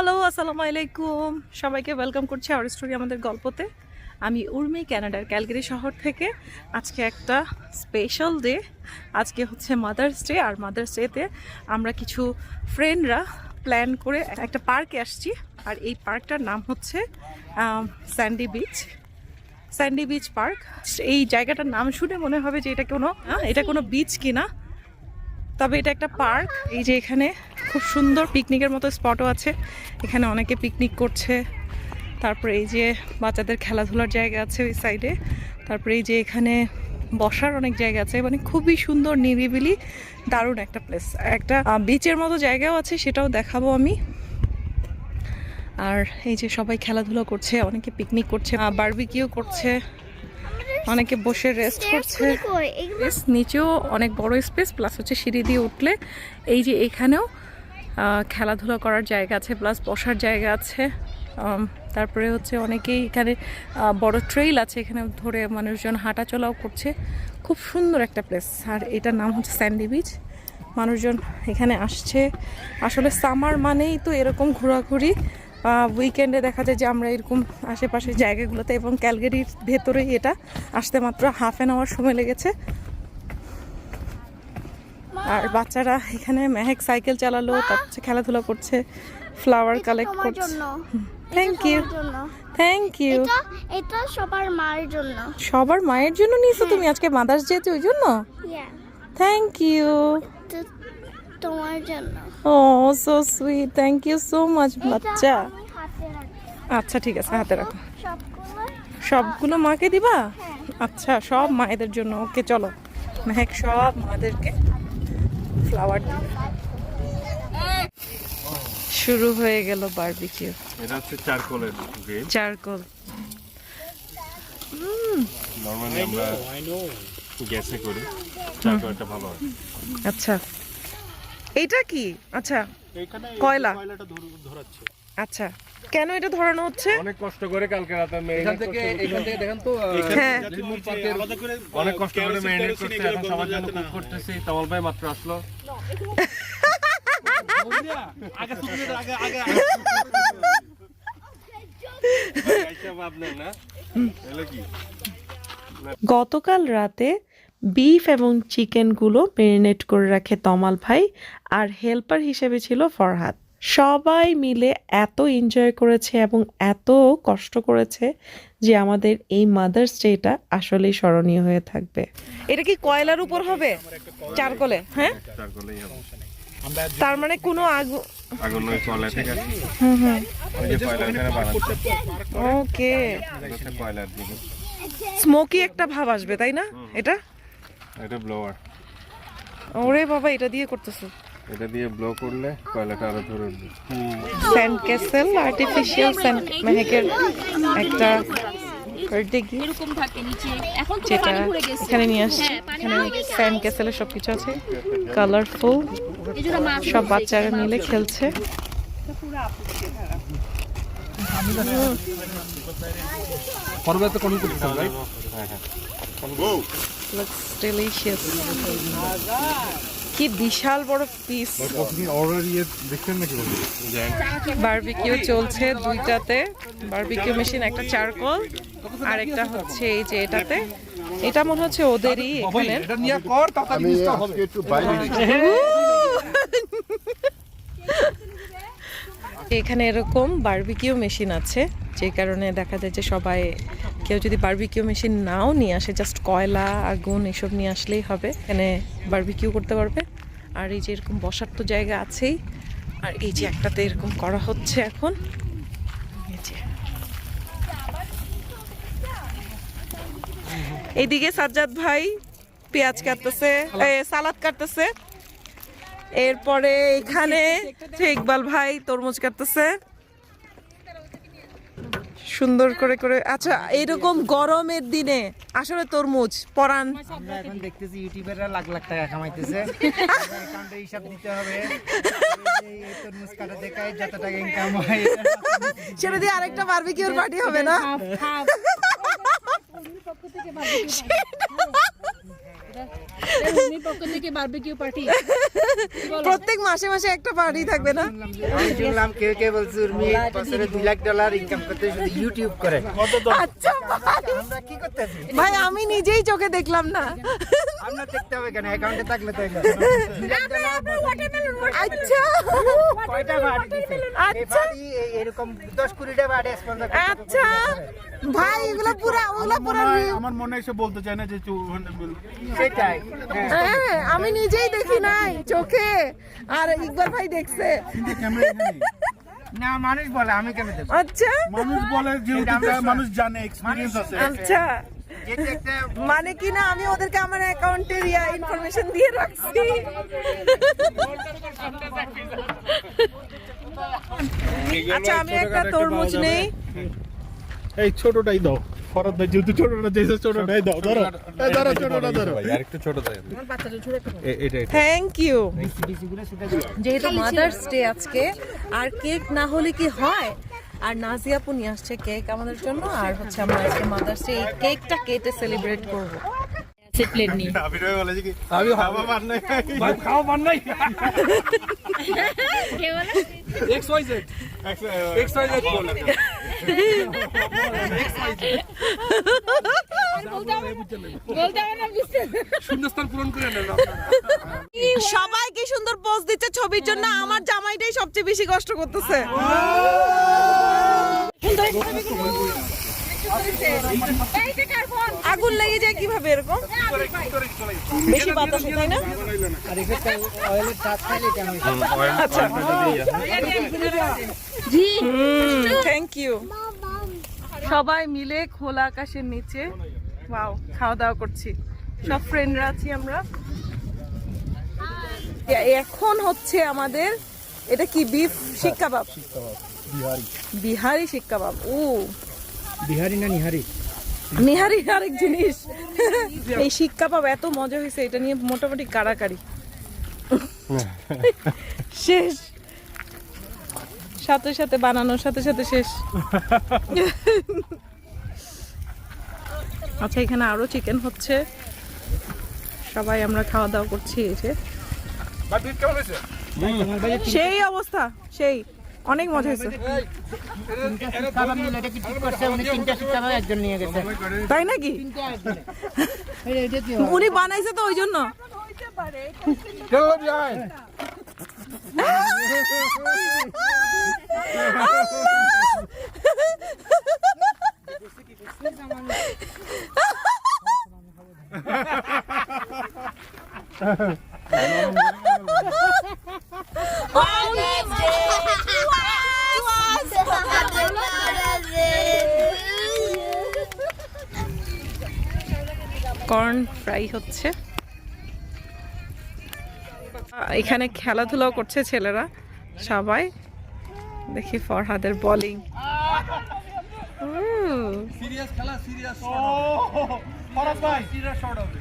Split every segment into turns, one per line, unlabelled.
Hello আসসালামু আলাইকুম। সবাইকে ওয়েলকাম করছি আওয়ার স্টোরি আমাদের গল্পতে। আমি উর্মি ক্যানাডার ক্যালগেরি শহর থেকে। আজকে একটা স্পেশাল ডে আজকে হচ্ছে মাদার্স ডে আর মাদার্স ডেতে আমরা কিছু ফ্রেন্ডরা প্ল্যান করে একটা পার্কে আসছি। আর এই পার্কটার নাম হচ্ছে sandy beach sandy beach park এই জায়গাটার নাম শুনে মনে হবে যে এটা কোনো এটা কোনো বিচ কিনা। তবে এটা একটা পার্ক। এই যে এখানে খুব সুন্দর পিকনিকের মতো স্পটও আছে। এখানে অনেকে পিকনিক করছে। তারপরে এই যে বাচ্চাদের খেলাধুলার জায়গা আছে ওই সাইডে তারপরে এই যে এখানে বসার অনেক জায়গা আছে। মানে খুবই সুন্দর, নিরিবিলি, দারুণ একটা প্লেস একটা বিচের মতো জায়গাও আছে, সেটাও দেখাবো আমি। আর এই যে সবাই খেলাধুলা করছে, অনেকে পিকনিক করছে বারবিকিও করছে। অনেকে বসে রেস্ট করছে। নিচেও অনেক বড় স্পেস প্লাস হচ্ছে সিঁড়ি দিয়ে উঠলে এই যে এখানেও খেলাধুলা করার জায়গা আছে প্লাস বসার জায়গা আছে। তারপরে হচ্ছে অনেকেই এখানে বড় ট্রেইল আছে এখানে ধরে মানুষজন হাঁটা চলাও করছে। খুব সুন্দর একটা প্লেস আর এটার নাম হচ্ছে স্যান্ডি বিচ মানুষজন এখানে আসছে। আসলে সামার মানেই তো এরকম ঘোরাঘুরি। উইকেন্ডে দেখা যায় যে আমরা এরকম আশেপাশের জায়গাগুলোতে এবং ক্যালগেরির ভেতরেই এটা আসতে মাত্র হাফ অ্যান আওয়ার সময় লেগেছে। আর বাচ্চারা এখানে মেহেক সাইকেল চালালো তার হচ্ছে খেলাধুলা করছে ফ্লাওয়ার কালেক্ট করছে। থ্যাংক ইউ থ্যাংক ইউ
এটা সবার মায়ের জন্য।
সবার মায়ের জন্য নিয়েছো তুমি? আজকে মাদার্স ডে ওই জন্য? থ্যাংক ইউ
তোমার জন্য।
ও so sweet thank you so much বাচ্চা। আচ্ছা ঠিক আছে হাতে রাখো।
সবগুলো
মাকে দিবা?
হ্যাঁ।
আচ্ছা সব মায়েদের জন্য। ওকে চলো। মেহেক সব মাদেরকে ফ্লাওয়ার দিবে। শুরু হয়ে গেল বারবিকিউ
এটা হচ্ছে চারকোলের
চারকোল।
নর্মালি আমরা গ্যাসে করি। চারকোলটা ভালো হয়।
আচ্ছা। এইটা কি? আচ্ছা কয়লা। আচ্ছা কেন এটা ধরানো হচ্ছে?
অনেক কষ্ট করে কালকে রাতে
এখান থেকে এখান থেকে দেখেন তো
হ্যাঁ।
অনেক কষ্ট করে মেরিনেট করতে এখন সবার জন্য কুক করতেছি তমল ভাই মাত্র আসলো। না এগুলো কি
গতকাল রাতে বিফ এবং চিকেনগুলো মেরিনেট করে রাখে তমাল ভাই আর হেল্পার হিসেবে ছিল ফরহাদ। সবাই মিলে এত এনজয় করেছে এবং এত কষ্ট করেছে যে আমাদের এই মাদার্স ডেটা আসলেই স্মরণীয় হয়ে থাকবে। এটা কি কয়লার উপর হবে? চারকোলে হ্যাঁ? তার মানে কোনো আগুন
আগুন ওই কয়লা থেকে আসে। ওই যে কয়লা এখানে বানাচ্ছে
ওকে
কয়লার দিকে।
স্মোকি একটা ভাব আসবে তাই না? এটা?
এটা ব্লোয়ার
ওরে বাবা এটা দিয়ে করতেছে।
এটা দিয়ে ব্লো করলে কয়লাটা আরও ধরে উঠবে।
স্যান্ড ক্যাসেল আর্টিফিশিয়াল স্যান্ড মেহেকের একটা
এরকম থাকে নিচে। এখন তো
যেটা
পানি ভরে গেছে।
এখানে নিয়ে আসছি।
হ্যাঁ,
এখানে স্যান্ড ক্যাসেলের সব কিছু আছে। কালারফুল সব বাচ্চারা মিলে খেলছে।
কোন
লুকস ডিলিশিয়াস কি বিশাল বড় পিস বারবিকিউ চলছে দুইটাতে। বারবিকিউ মেশিন একটা চারকোল আর একটা হচ্ছে এই যে এটাতে। এটা মনে হচ্ছে ওদেরই এখানে।
এটা নিয়ে কর তাড়াতাড়ি জিনিসটা হবে
এখানে এরকম বারবিকিউ মেশিন আছে। যে কারণে দেখা যায় যে সবাই কেউ যদি বারবিকিউ মেশিন নাও নিয়ে আসে জাস্ট কয়লা, আগুন এসব নিয়ে আসলেই হবে। এখানে বারবিকিউ করতে পারবে। আর এই যে এরকম বসার তো জায়গা আছেই। আর এই যে একটাতে এরকম করা হচ্ছে এখন। এইদিকে সাজ্জাদ ভাই পেঁয়াজ কাটতেছে সালাদ কাটতেছে। এরপরে এখানে ইকবাল ভাই তরমুজ কাটতেছে। সুন্দর করে করে। আচ্ছা এরকম গরমের দিনে আসলে তরমুজ পরান
আমরা এখন দেখতেছি ইউটিউবাররা লাখ লাখ টাকা কামাইতেছে। অ্যাকাউন্টে হিসাব দিতে হবে। তরমুজ কাটা দেখায় যত টাকা ইনকাম হয়।
সেটা দিয়ে আরেকটা বারবিকিউর পার্টি হবে না?
উর্মির পক্ষ থেকে
প্রত্যেক মাসে মাসে একটা পার্টি থাকবে না?
শুনলাম কেউ কেউ বলছে উর্মি বছরে দুই লাখ ডলার ইনকাম করতে শুধু ইউটিউব করে।
আচ্ছা ভাই।
আমরা কি করতেছি?
ভাই আমি নিজেই চোখে দেখলাম না।
আমরা দেখতে হবে কেন? অ্যাকাউন্টে থাকলে তো
আচ্ছা।
কয়টা
আচ্ছা।
এরকম বাড়ি স্পন্সর
আচ্ছা। ভাই এগুলো পুরা ওগুলো পুরা
আমার মনে এসে বলতে চায় না যে
সেটাই হ্যাঁ।
হ্যাঁ আমি নিজেই দেখি নাই চোখে। আর ইকবাল ভাই দেখছে।
না মানুষ বলে আমি কেন দেবো
আচ্ছা।
মানুষ বলে যেহেতু মানুষ জানে এক্সপিরিয়েন্স আছে।
আচ্ছা। মানে কি না আমি ওদেরকে আমার অ্যাকাউন্টের ইয়া ইনফরমেশন দিয়ে রাখছি। আচ্ছা আমি একটা তরমুজ নেই।
এই ছোটটাই দাও। ফরাদ ভাই যেহেতু ছোটটা দিয়েছে ছোটটাই দাও ধরো। এই ধরো ছোটটা ধরো।
থ্যাংক ইউ
বিসি বিসি গুলো সেটা
যেহেতু মাদার্স ডে আজকে আর কেক না হলে কি হয়? আর নাজিয়া আপু নিয়ে আসছে কেক আমাদের জন্য আর হচ্ছে আমরা আজকে মাদার্স ডে এই কেকটা কেটে সেলিব্রেট করব। প্লেট নিয়ে।
আবির ভাই বলে যে কি আমি খাওয়া মান নাই? ভাই খাওয়া মান নাই? X Y Z X Y Z বলে।
সবাই কি সুন্দর পোজ দিচ্ছে ছবির জন্য? আমার জামাইটাই সবচেয়ে বেশি কষ্ট করতেছে। আগুন লেগে যায় কীভাবে এরকম? বেশি বাতাস তাই না?
আর
আচ্ছা থ্যাংক ইউ সবাই মিলে খোলা আকাশের নিচে। ওয়াও খাওয়া দাওয়া করছি। সব ফ্রেন্ডরা আছি আমরা। এখন হচ্ছে আমাদের এটা কি বিফ শিক কাবাব বিহারি। শিক কাবাব ও।
বিহারি না নিহারি?
নিহারি আরেক জিনিস। এই শিক কাবাব এত মজা হয়েছে এটা নিয়ে মোটামুটি কাড়াকাড়ি। শেষ। সাথে সাথে বানানোর সাথে সাথে শেষ। আচ্ছা এখানে আরও চিকেন হচ্ছে। সবাই আমরা খাওয়া দাওয়া করছি এই যে। সেই অবস্থা সেই। অনেক মজা হয়েছে। তাই নাকি? উনি বানাইছে তো ওই জন্য। কর্ন ফ্রাই হচ্ছে। এখানে খেলাধুলাও করছে ছেলেরা সবাই। দেখি ফরহাদের বলিং
সিরিয়াস খেলা সিরিয়াস ফরাদ ভাই। সিরিয়াস শট হবে।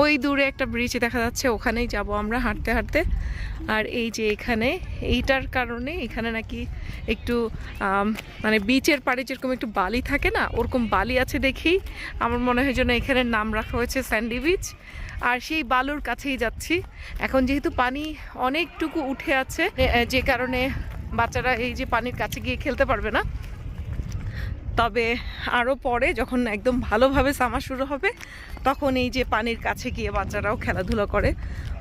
ওই দূরে একটা ব্রিজ দেখা যাচ্ছে, ওখানেই যাব আমরা হাঁটতে হাঁটতে। আর এই যে এখানে, এইটার কারণে এখানে নাকি একটু মানে বিচের পাড়ে যেরকম একটু বালি থাকে না, ওরকম বালি আছে দেখেই আমার মনে হয় যেন এখানে নাম রাখা হয়েছে স্যান্ডি বিচ আর সেই বালুর কাছেই যাচ্ছি। এখন যেহেতু পানি অনেকটুকু উঠে আছে যে কারণে বাচ্চারা এই যে পানির কাছে গিয়ে খেলতে পারবে না। তবে আরও পরে যখন একদম ভালোভাবে সামার শুরু হবে, তখন এই যে পানির কাছে গিয়ে বাচ্চারাও খেলাধুলা করে।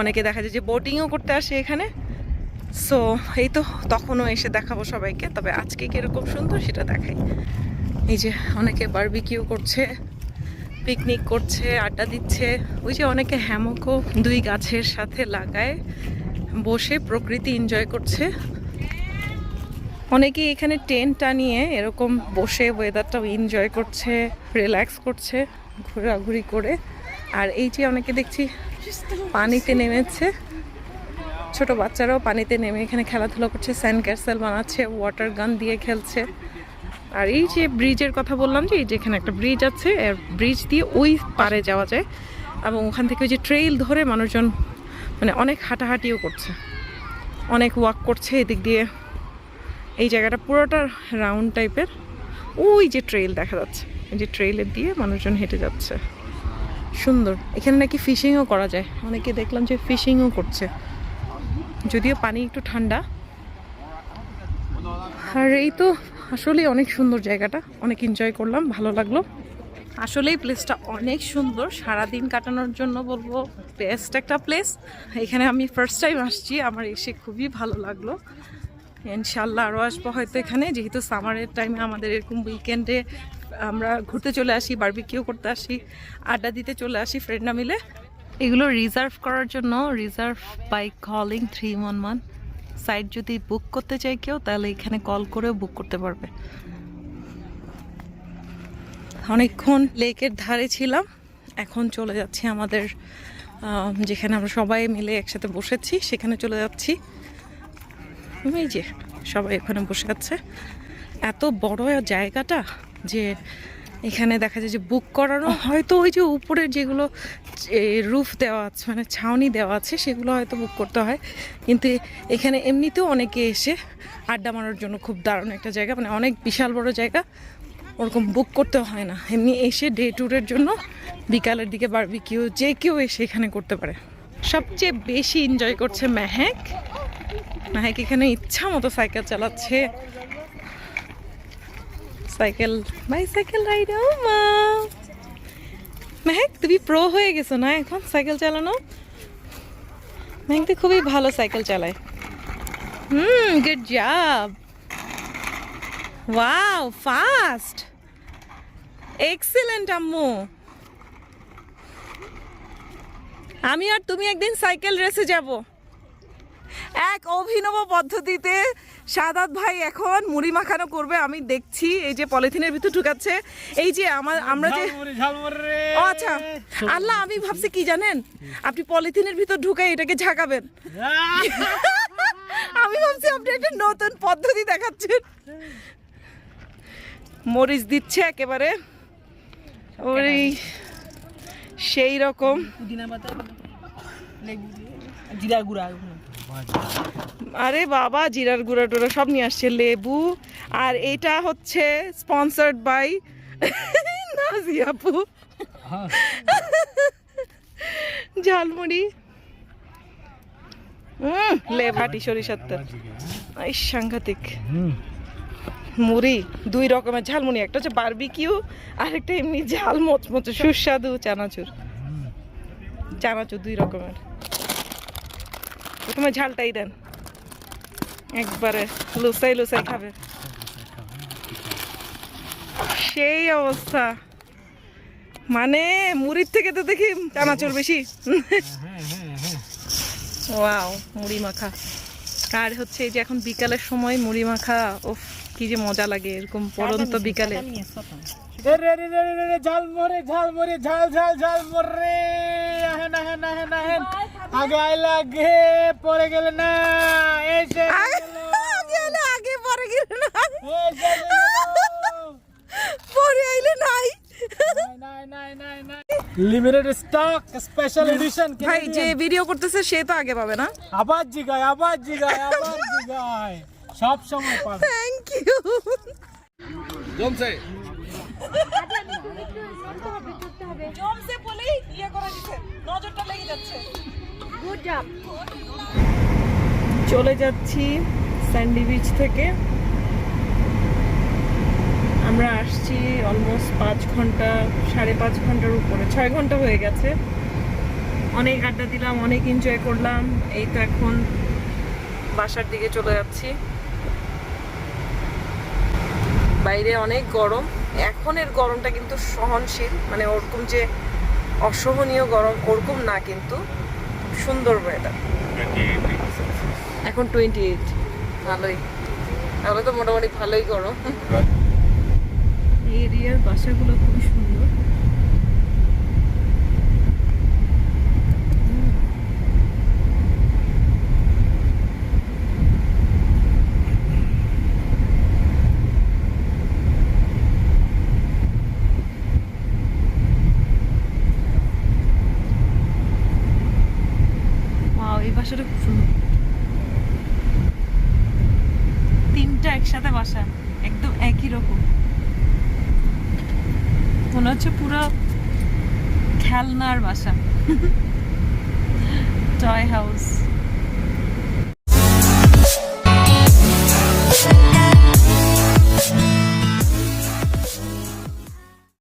অনেকে দেখা যায় যে বোটিংও করতে আসে এখানে। সো এই তো তখনও এসে দেখাবো সবাইকে। তবে আজকে কীরকম সুন্দর সেটা দেখাই। এই যে অনেকে বারবিকিউ করছে পিকনিক করছে, আড্ডা দিচ্ছে। ওই যে অনেকে হ্যামকও দুই গাছের সাথে লাগায়, বসে প্রকৃতি এনজয় করছে। অনেকেই এখানে টেন্ট টানিয়ে এরকম বসে ওয়েদারটাও এনজয় করছে রিল্যাক্স করছে, ঘোরাঘুরি করে। আর এই যে অনেকে দেখছি পানিতে নেমেছে। ছোট বাচ্চারাও পানিতে নেমে এখানে খেলাধুলা করছে স্যান্ড ক্যাসেল বানাচ্ছে ওয়াটার গান দিয়ে খেলছে। আর এই যে ব্রিজের কথা বললাম যে, এই যে এখানে একটা ব্রিজ আছে ব্রিজ দিয়ে ওই পারে যাওয়া যায়। এবং ওখান থেকে ওই যে ট্রেইল ধরে মানুষজন মানে অনেক হাঁটাহাঁটিও করছে। অনেক ওয়াক করছে এদিক দিয়ে। এই জায়গাটা পুরোটা রাউন্ড টাইপের ওই যে ট্রেল দেখা যাচ্ছে। এই যে ট্রেলের দিয়ে মানুষজন হেঁটে যাচ্ছে। সুন্দর। এখানে নাকি ফিশিংও করা যায়। অনেকে দেখলাম যে ফিশিংও করছে। যদিও পানি একটু ঠান্ডা। আর এই তো আসলে অনেক সুন্দর জায়গাটা। অনেক এনজয় করলাম, ভালো লাগল। আসলেই প্লেসটা অনেক সুন্দর। সারাদিন কাটানোর জন্য বলব বেস্ট একটা প্লেস এখানে আমি ফার্স্ট টাইম আসছি। আমার এসে খুবই ভালো লাগল। ইনশাল্লাহ আরও আসব। হয়তো এখানে যেহেতু সামারের টাইমে আমাদের এরকম উইকেন্ডে আমরা ঘুরতে চলে আসি বারবিকিউ করতে আসি আড্ডা দিতে চলে আসি ফ্রেন্ডরা মিলে। এগুলো রিজার্ভ করার জন্য reserve by calling three one one site যদি বুক করতে চাই কেউ তাহলে এখানে কল করেও বুক করতে পারবে। অনেকক্ষণ লেকের ধারে ছিলাম এখন চলে যাচ্ছি আমাদের যেখানে আমরা সবাই মিলে একসাথে বসেছি সেখানে চলে যাচ্ছি। এই যে সবাই এখানে বসে আছে। এত বড় জায়গাটা যে এখানে দেখা যায় যে বুক করানো হয়তো ওই যে উপরে যেগুলো রুফ দেওয়া আছে মানে ছাউনি দেওয়া আছে সেগুলো হয়তো বুক করতে হয়। কিন্তু এখানে এমনিতেও অনেকে এসে আড্ডা মারার জন্য খুব দারুণ একটা জায়গা মানে অনেক বিশাল বড় জায়গা। ওরকম বুক করতে হয় না। এমনি এসে ডে ট্যুরের জন্য বিকালের দিকে বারবিকিউ যে কেউ এসে এখানে করতে পারে। সবচেয়ে বেশি এনজয় করছে মেহেক। মেহেক এখানে ইচ্ছা মতো সাইকেল চালাচ্ছে। সাইকেল, বাইসাইকেল রাইড মা। মেহেক, তুমি প্রো হয়ে গেছো না এখন সাইকেল চালানো? মেহেক তো খুবই ভালো সাইকেল চালায়। হুম good job wow fast excellent আম্মু। আমি আর তুমি একদিন সাইকেল রেসে যাব। এক অভিনব পদ্ধতিতে সাদাত ভাই এখন মুড়ি মাখানো করবে। আমি দেখছি এই যে পলিথিনের ভিতর ঢুকাচ্ছে। এই যে আমার আমরা যে ও আচ্ছা। আল্লাহ আমি ভাবছি কি জানেন? আপনি পলিথিনের ভিতর ঢুকে এটাকে ঝাঁকাবেন। আমি ভাবছি আপনি একটা নতুন পদ্ধতি দেখাচ্ছেন। মরিচ দিচ্ছে একেবারে। ওই সেই রকম।
জিরা গুঁড়া
আরে বাবা জিরার গুঁড়া টুড়া সব নিয়ে আসছে লেবু। আর এটা হচ্ছে স্পন্সার্ড বাই নাজিয়াপু ঝালমুড়ি। উম, লেভাটি সরিষার তেল। সাংঘাতিক। মুড়ি দুই রকমের ঝালমুড়ি একটা হচ্ছে বারবিকিউ আর একটা এমনি ঝাল মচমচে সুস্বাদু চানাচুর। চানাচুর দুই রকমের। প্রথমে ঝালটাই দেন। একবারে লুসাই লুসাই খাবে। সেই অবস্থা। মানে মুড়ির থেকে তো দেখি চানাচুর বেশি। ওয়াও মুড়ি মাখা। আর হচ্ছে এই যে এখন বিকালের সময় মুড়ি মাখা ওফ কি যে মজা লাগে এরকম পরন্ত বিকালে।
ঝাল মরে ঝাল মরে ঝাল ঝাল ঝাল ঝালমুড়ি আহেন আহেন আহেন আহেন। আগে আই লাগে পরে গেলে না এসে
আগে আগে আগে পরে গেলে না পরে আইলে নাই
নাই নাই নাই নাই লিমিটেড স্টক স্পেশাল এডিশন
ভাই যে ভিডিও করতেছে সে তো আগে পাবে না
আবার জিগায় আবার জিগায় আবার জিগায় সব সময় পাবে
থ্যাংক ইউ জমছে বলেই ইয়ে করে দিছে। নজরটা লেগে যাচ্ছে।
গুড জব
চলে যাচ্ছি স্যান্ডি বিচ থেকে। আমরা আসছি অলমোস্ট পাঁচ ঘণ্টা সাড়ে পাঁচ ঘণ্টার উপরে। ছয় ঘণ্টা হয়ে গেছে। অনেক আড্ডা দিলাম অনেক এনজয় করলাম। এই তো এখন বাসার দিকে চলে যাচ্ছি। বাইরে অনেক গরম। এখনের গরমটা কিন্তু সহনশীল মানে ওরকম যে অসহনীয় গরম ওরকম না কিন্তু সুন্দর ওয়েদার এখন টোয়েন্টি এইট ভালোই। তাহলে তো মোটামুটি ভালোই গরম। এই এরিয়ার বাসাগুলো খুবই সুন্দর Wow, এই বাসাটা খুব সুন্দর তিনটা একসাথে বাসা একদম একই রকম মনে হচ্ছে পুরো খেলনার বাসা। Toy house